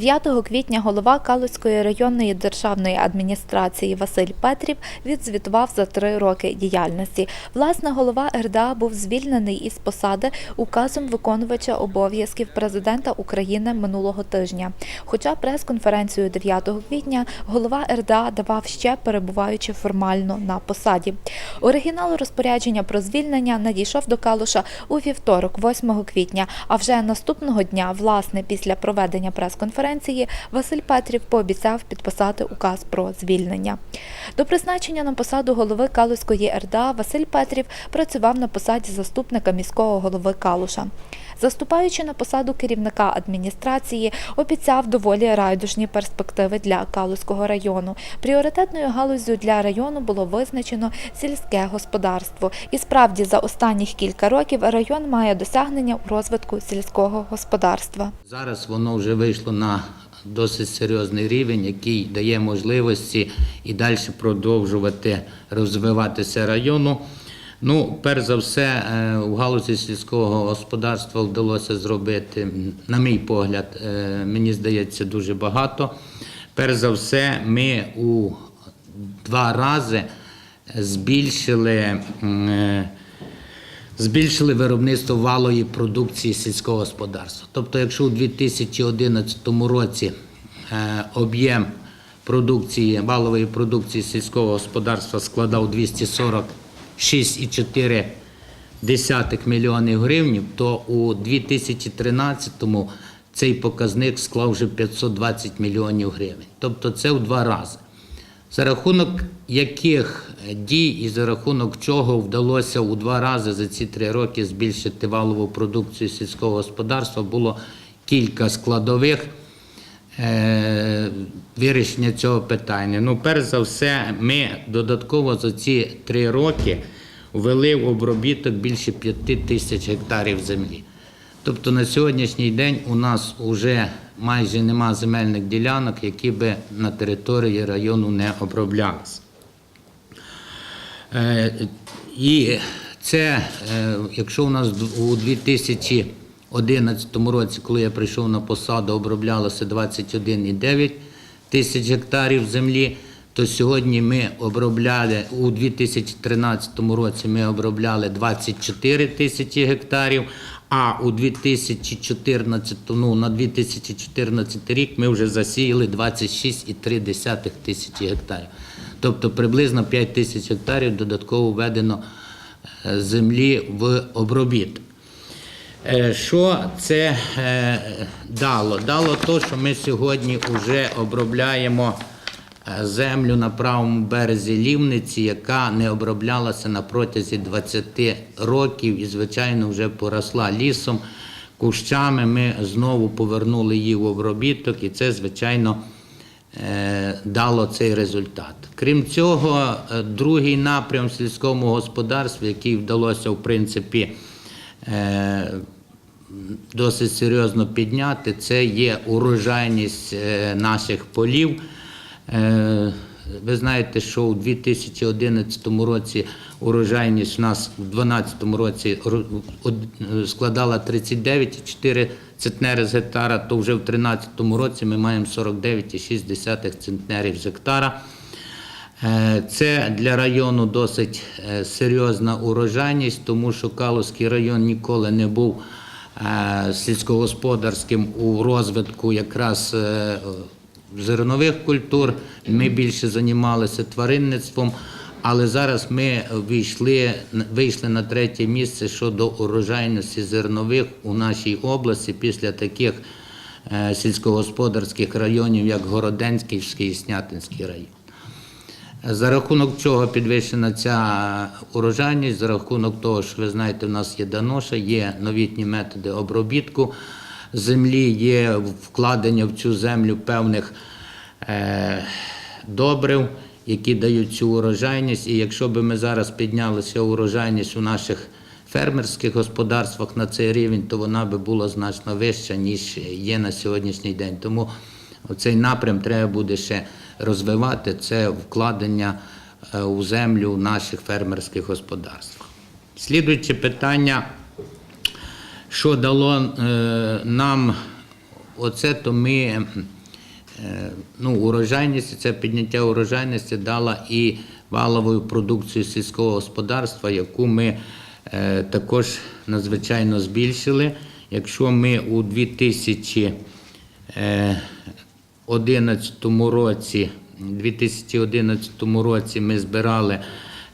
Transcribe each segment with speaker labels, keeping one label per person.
Speaker 1: 9 квітня голова Калузької районної державної адміністрації Василь Петрів відзвітував за три роки діяльності. Власне, голова РДА був звільнений із посади указом виконувача обов'язків президента України минулого тижня. Хоча прес-конференцію 9 квітня голова РДА давав ще перебуваючи формально на посаді. Оригінал розпорядження про звільнення надійшов до Калуша у вівторок, 8 квітня. А вже наступного дня, власне, після проведення прес-конференції, Василь Петрів пообіцяв підписати указ про звільнення. До призначення на посаду голови Калуської РДА Василь Петрів працював на посаді заступника міського голови Калуша. Заступаючи на посаду керівника адміністрації, обіцяв доволі райдужні перспективи для Калузького району. Пріоритетною галуззю для району було визначено сільське господарство. І справді за останніх кілька років район має досягнення у розвитку сільського господарства.
Speaker 2: Зараз воно вже вийшло на досить серйозний рівень, який дає можливості і далі продовжувати розвиватися району. Ну, перш за все, е, у галузі сільського господарства вдалося зробити, на мій погляд, е, мені здається, дуже багато. Перш за все, ми у два рази збільшили. е, збільшили виробництво валої продукції сільського господарства. Тобто, якщо у 2011 році об'єм продукції, валової продукції сільського господарства складав 246,4 мільйонів гривень, то у 2013-му цей показник склав вже 520 мільйонів гривень. Тобто це в два рази. За рахунок яких дій і за рахунок чого вдалося у два рази за ці три роки збільшити валову продукцію сільського господарства, було кілька складових вирішення цього питання. Ну, перш за все, ми додатково за ці три роки ввели в обробіток більше п'яти тисяч гектарів землі. Тобто на сьогоднішній день у нас вже майже нема земельних ділянок, які би на території району не оброблялися. Е, І це, е, якщо у нас у 2011 році, коли я прийшов на посаду, оброблялося 21,9 тисяч гектарів землі, то сьогодні ми обробляли у 2013 році ми обробляли 24 тисячі гектарів, а у 2014, ну, на 2014 рік ми вже засіяли 26,3 тисячі гектарів. Тобто приблизно 5 тисяч гектарів додатково введено е, землі в обробіток. Е, Що це е, дало? Дало те, що ми сьогодні вже обробляємо е, землю на правому березі Лівниці, яка не оброблялася на протязі 20 років і, звичайно, вже поросла лісом, кущами. Ми знову повернули її в обробіток, і це, звичайно, дало цей результат. Крім цього, другий напрям сільському господарстві, який вдалося, в принципі, досить серйозно підняти, це є урожайність е, наших полів. Е, Ви знаєте, що у 2011 році урожайність у нас в 2012 році складала 39,4 центнери з гектара, то вже в 2013 році ми маємо 49,6 центнерів з гектара. Е, Це для району досить серйозна урожайність, тому що Калузький район ніколи не був сільськогосподарським у розвитку якраз е, зернових культур. Ми більше займалися тваринництвом, але зараз ми вийшли, вийшли на третє місце щодо урожайності зернових у нашій області після таких е, сільськогосподарських районів, як Городенський і Снятинський район. За рахунок чого підвищена ця урожайність, за рахунок того, що ви знаєте, в нас є доноша, є новітні методи обробітку землі, є вкладення в цю землю певних е, добрив, які дають цю урожайність. І якщо б ми зараз піднялися урожайність у наших фермерських господарствах на цей рівень, то вона би була значно вища, ніж є на сьогоднішній день. Тому цей напрям треба буде ще розвивати. Це вкладення е, у землю в наших фермерських господарствах. Слідуюче питання, що дало е, нам оце то ми е, ну, урожайність, це підняття урожайності дала і валовою продукцію сільського господарства, яку ми також надзвичайно збільшили. Якщо ми у 2011 році, 2011 році ми збирали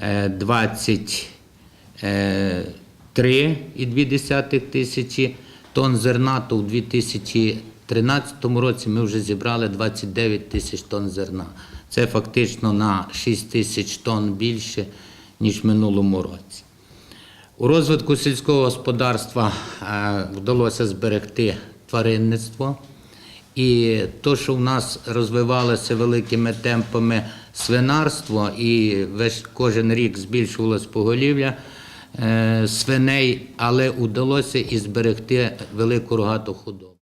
Speaker 2: е, 23,2 тисячі тонн зерна, то у 2013 році ми вже зібрали 29 тисяч тонн зерна. Це фактично на 6 тисяч тонн більше, ніж в минулому році. У розвитку сільського господарства е, вдалося зберегти тваринництво. І то, що в нас розвивалося великими темпами свинарство, і весь кожен рік збільшувалось поголів'я е, свиней, але вдалося і зберегти велику рогату худобу.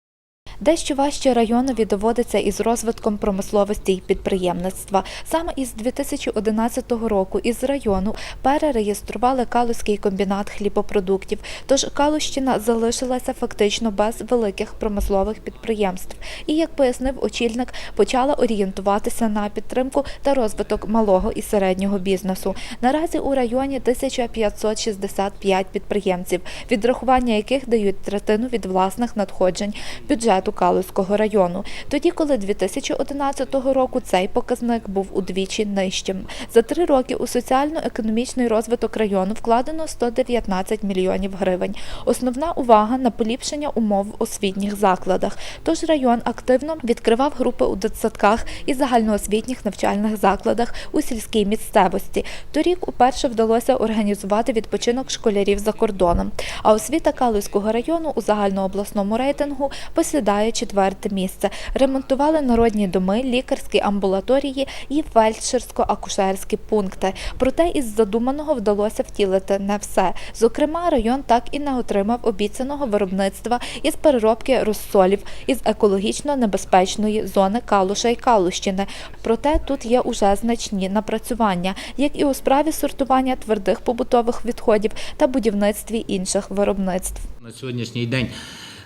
Speaker 1: Дещо важче районові доводиться із розвитком промисловості і підприємництва. Саме із 2011 року із району перереєстрували Калузький комбінат хлібопродуктів. Тож Калущина залишилася фактично без великих промислових підприємств. І, як пояснив очільник, почала орієнтуватися на підтримку та розвиток малого і середнього бізнесу. Наразі у районі 1565 підприємців, відрахування яких дають третину від власних надходжень бюджету Калузького району. Тоді, коли 2011 року цей показник був удвічі нижчим. За три роки у соціально-економічний розвиток району вкладено 119 мільйонів гривень. Основна увага на поліпшення умов в освітніх закладах. Тож район активно відкривав групи у дитсадках і загальноосвітніх навчальних закладах у сільській місцевості. Торік уперше вдалося організувати відпочинок школярів за кордоном. А освіта Калузького району у загальнообласному рейтингу посідає четверте місце. Ремонтували народні доми, лікарські амбулаторії і фельдшерсько-акушерські пункти. Проте із задуманого вдалося втілити не все. Зокрема, район так і не отримав обіцяного виробництва із переробки розсолів із екологічно небезпечної зони Калуша і Калущини. Проте тут є уже значні напрацювання, як і у справі сортування твердих побутових відходів та будівництві інших виробництв.
Speaker 2: На сьогоднішній день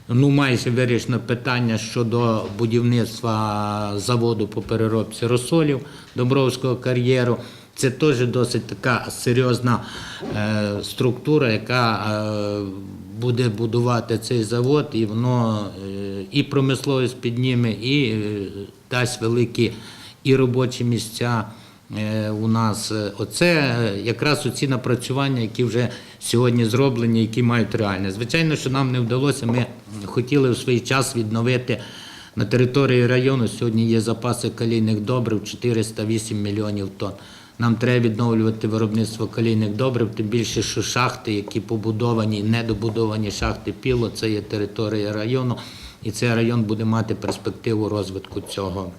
Speaker 2: ну, майже вирішено питання щодо будівництва заводу по переробці розсолів Добровського кар'єру. Це теж досить така серйозна е, структура, яка е, буде будувати цей завод, і воно е, і промисловість підніме, і дасть великі і робочі місця. Е, у нас е, оце е, якраз оці напрацювання, які вже сьогодні зроблені, які мають реальне. Звичайно, що нам не вдалося. Ми хотіли в свій час відновити на території району. Сьогодні є запаси калійних добрив 408 мільйонів тонн. Нам треба відновлювати виробництво калійних добрив, тим більше, що шахти, які побудовані, недобудовані шахти піло, це є територія району, і цей район буде мати перспективу розвитку цього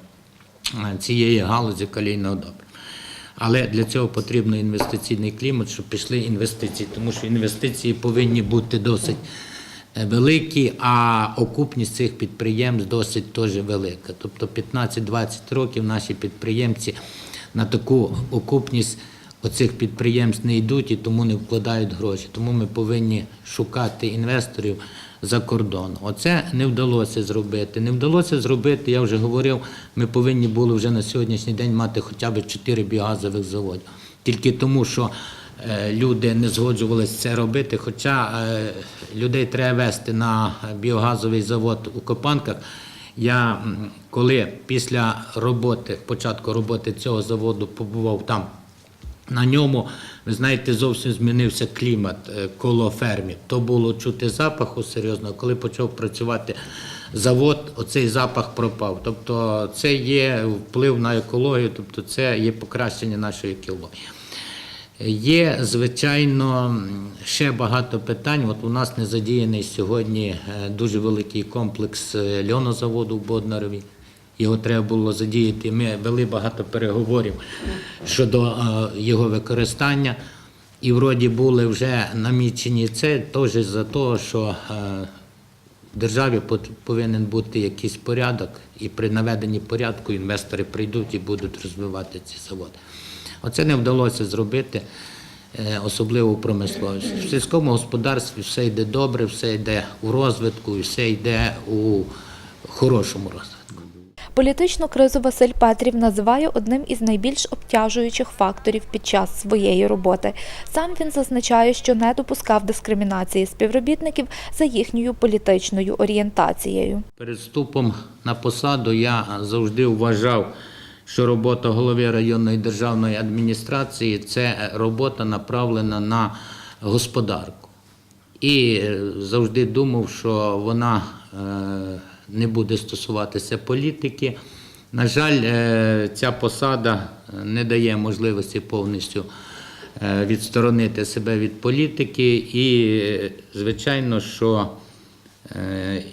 Speaker 2: цієї галузі калійного добрива. Але для цього потрібен інвестиційний клімат, щоб пішли інвестиції, тому що інвестиції повинні бути досить е, великі, а окупність цих підприємств досить теж велика. Тобто 15-20 років наші підприємці на таку окупність оцих підприємств не йдуть і тому не вкладають гроші. Тому ми повинні шукати інвесторів за кордону. Оце не вдалося зробити. Не вдалося зробити, я вже говорив, ми повинні були вже на сьогоднішній день мати хоча б 4 біогазових заводів. Тільки тому, що е, люди не згоджувалися це робити, хоча е, людей треба вести на біогазовий завод у Копанках. Я коли після роботи, початку роботи цього заводу побував там на ньому, ви знаєте, зовсім змінився клімат е, коло фермі. То було чути запаху серйозно. Коли почав працювати завод, оцей запах пропав. Тобто це є вплив на екологію, тобто це є покращення нашої екології. Є, звичайно, ще багато питань. От у нас не задіяний сьогодні е, дуже великий комплекс е, льонозаводу в Боднарові. Його треба було задіяти. Ми вели багато переговорів щодо е, його використання. І вроді були вже намічені це теж за того, що е, в державі повинен бути якийсь порядок, і при наведенні порядку інвестори прийдуть і будуть розвивати ці заводи. Оце не вдалося зробити, е, особливо в промисловості. В сільському господарстві все йде добре, все йде у розвитку, і все йде у хорошому розвитку.
Speaker 1: Політичну кризу Василь Петрів називає одним із найбільш обтяжуючих факторів під час своєї роботи. Сам він зазначає, що не допускав дискримінації співробітників за їхньою політичною орієнтацією.
Speaker 2: Перед вступом на посаду я завжди вважав, що робота голови районної державної адміністрації це робота направлена на господарку. І е, завжди думав, що вона е, не буде стосуватися політики. На жаль, е, ця посада не дає можливості повністю е, відсторонити себе від політики. І, е, звичайно, що е,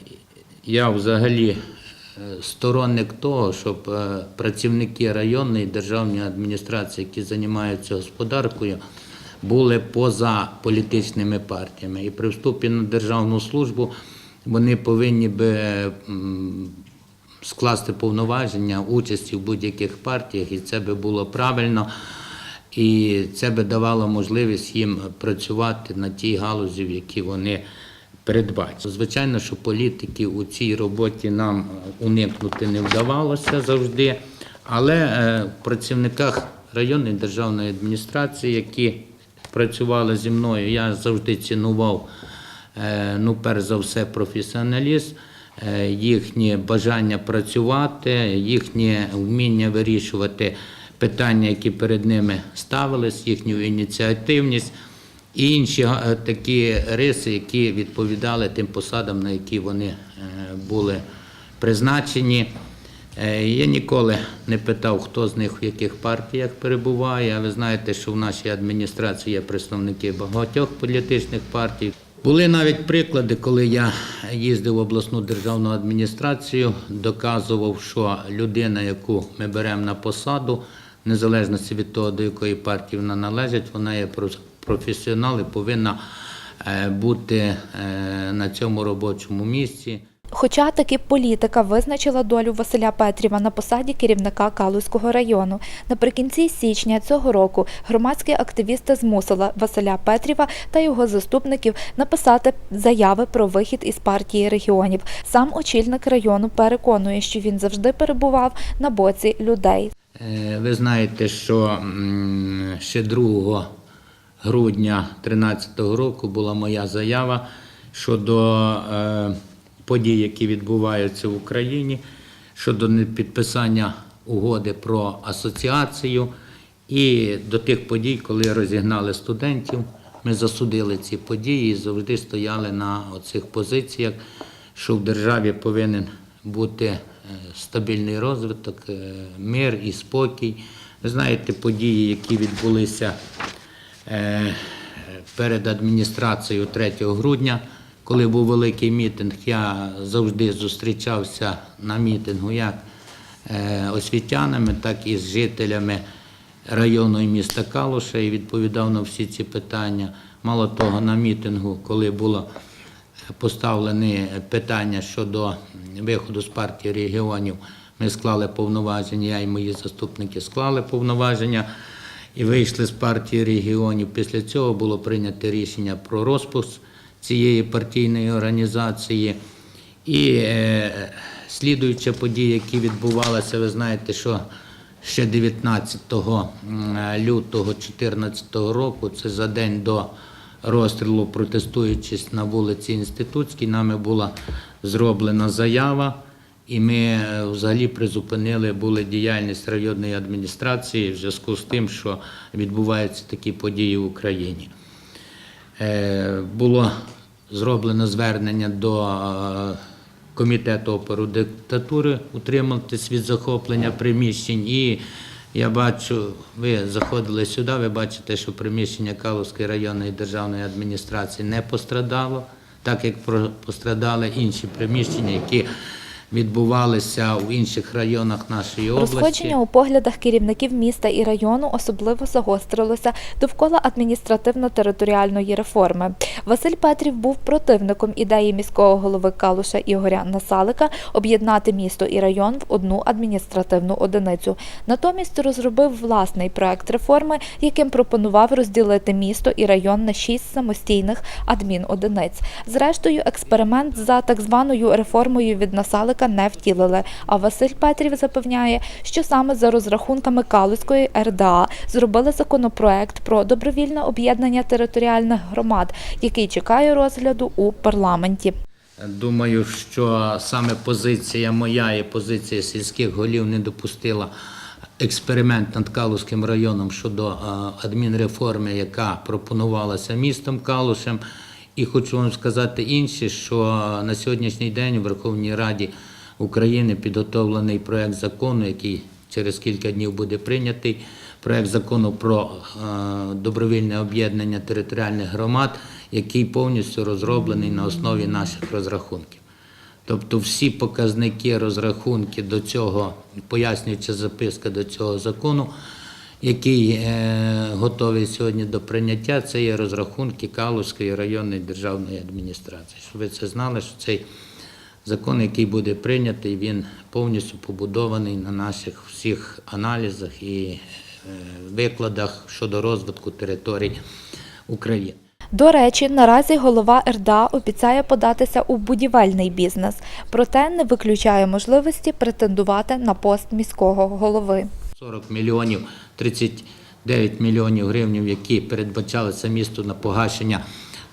Speaker 2: я взагалі е, сторонник того, щоб е, працівники районної державної адміністрації, які займаються господаркою, були поза політичними партіями. І при вступі на державну службу вони повинні би скласти повноваження участі в будь-яких партіях, і це би було правильно. І це би давало можливість їм працювати на тій галузі, в якій вони передбачили. Звичайно, що політики у цій роботі нам уникнути не вдавалося завжди, але е, в працівниках районної державної адміністрації, які працювали зі мною, я завжди цінував, е, ну, перш за все, професіоналізм, е, їхнє бажання працювати, їхнє вміння вирішувати питання, які перед ними ставились, їхню ініціативність і інші е, такі риси, які відповідали тим посадам, на які вони е, були призначені. Е, Я ніколи не питав, хто з них в яких партіях перебуває. А ви знаєте, що в нашій адміністрації є представники багатьох політичних партій. Були навіть приклади, коли я їздив в обласну державну адміністрацію, доказував, що людина, яку ми беремо на посаду, незалежно від того, до якої партії вона належить, вона є проф- професіонал і повинна е, бути е, на цьому робочому місці.
Speaker 1: Хоча таки політика визначила долю Василя Петріва на посаді керівника Калузького району. Наприкінці січня цього року громадські активісти змусили Василя Петріва та його заступників написати заяви про вихід із партії регіонів. Сам очільник району переконує, що він завжди перебував на боці людей.
Speaker 2: Е, Ви знаєте, що ще 2 грудня 2013 року була моя заява щодо е, подій, які відбуваються в Україні, щодо підписання угоди про асоціацію і до тих подій, коли розігнали студентів. Ми засудили ці події і завжди стояли на оцих позиціях, що в державі повинен бути е, стабільний розвиток, е, мир і спокій. Ви знаєте, події, які відбулися е, перед адміністрацією 3 грудня, коли був великий мітинг, я завжди зустрічався на мітингу як е, освітянами, так і з жителями району і міста Калуша і відповідав на всі ці питання. Мало того, на мітингу, коли було поставлені питання щодо виходу з партії регіонів, ми склали повноваження, я і мої заступники склали повноваження і вийшли з партії регіонів. Після цього було прийнято рішення про розпуск цієї партійної організації. І е, слідуюча подія, які відбувалися, ви знаєте, що ще 19 лютого 2014 року, це за день до розстрілу, протестуючись на вулиці Інститутській, нами була зроблена заява, і ми е, взагалі призупинили були діяльність районної адміністрації в зв'язку з тим, що відбуваються такі події в Україні. Е, Було зроблено звернення до е, комітету опору диктатури утриматись від захоплення приміщень. І я бачу, ви заходили сюди, ви бачите, що приміщення Каловської районної державної адміністрації не пострадало, так як пострадали інші приміщення, які відбувалися в інших районах нашої області.
Speaker 1: Розходження у поглядах керівників міста і району особливо загострилося довкола адміністративно-територіальної реформи. Василь Петрів був противником ідеї міського голови Калуша Ігоря Насалика об'єднати місто і район в одну адміністративну одиницю. Натомість розробив власний проект реформи, яким пропонував розділити місто і район на шість самостійних адмінодиниць. Зрештою, експеримент за так званою реформою від Насалика обіцянка не втілили. А Василь Петрів запевняє, що саме за розрахунками Калузької РДА зробили законопроект про добровільне об'єднання територіальних громад, який чекає розгляду у парламенті.
Speaker 2: Думаю, що саме позиція моя і позиція сільських голів не допустила експеримент над Калузьким районом щодо е, адмінреформи, яка пропонувалася містом Калушем. І хочу вам сказати інше, що на сьогоднішній день у Верховній Раді України підготовлений проект закону, який через кілька днів буде прийнятий. Проект закону про е, добровільне об'єднання територіальних громад, який повністю розроблений на основі наших розрахунків. Тобто всі показники, розрахунки до цього, пояснююча записка до цього закону, який е, готовий сьогодні до прийняття, це є розрахунки Калузької районної державної адміністрації. Щоб ви це знали, що цей закон, який буде прийнятий, він повністю побудований на наших всіх аналізах і е, викладах щодо розвитку територій України.
Speaker 1: До речі, наразі голова РДА обіцяє податися у будівельний бізнес, проте не виключає можливості претендувати на пост міського голови.
Speaker 2: 40 мільйонів, 39 мільйонів гривень, які передбачалися місту на погашення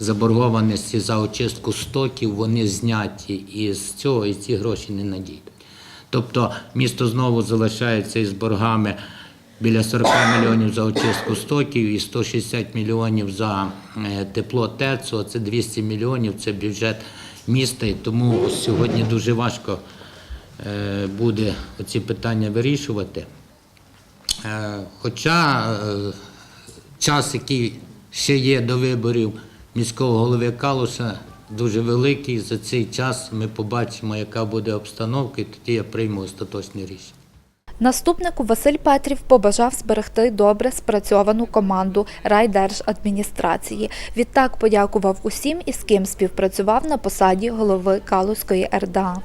Speaker 2: заборгованості за очистку стоків, вони зняті із цього, і ці гроші не надійдуть. Тобто місто знову залишається із боргами біля 40 мільйонів за очистку стоків і 160 мільйонів за е, тепло ТЕЦу, це 200 мільйонів, це бюджет міста. І тому сьогодні дуже важко е, буде ці питання вирішувати. Е, Хоча час, який ще є до виборів міського голови Калуша, дуже великий. За цей час ми побачимо, яка буде обстановка, і тоді я прийму остаточне рішення.
Speaker 1: Наступнику Василь Петрів побажав зберегти добре спрацьовану команду райдержадміністрації. Відтак подякував усім, із ким співпрацював на посаді голови Калузької РДА.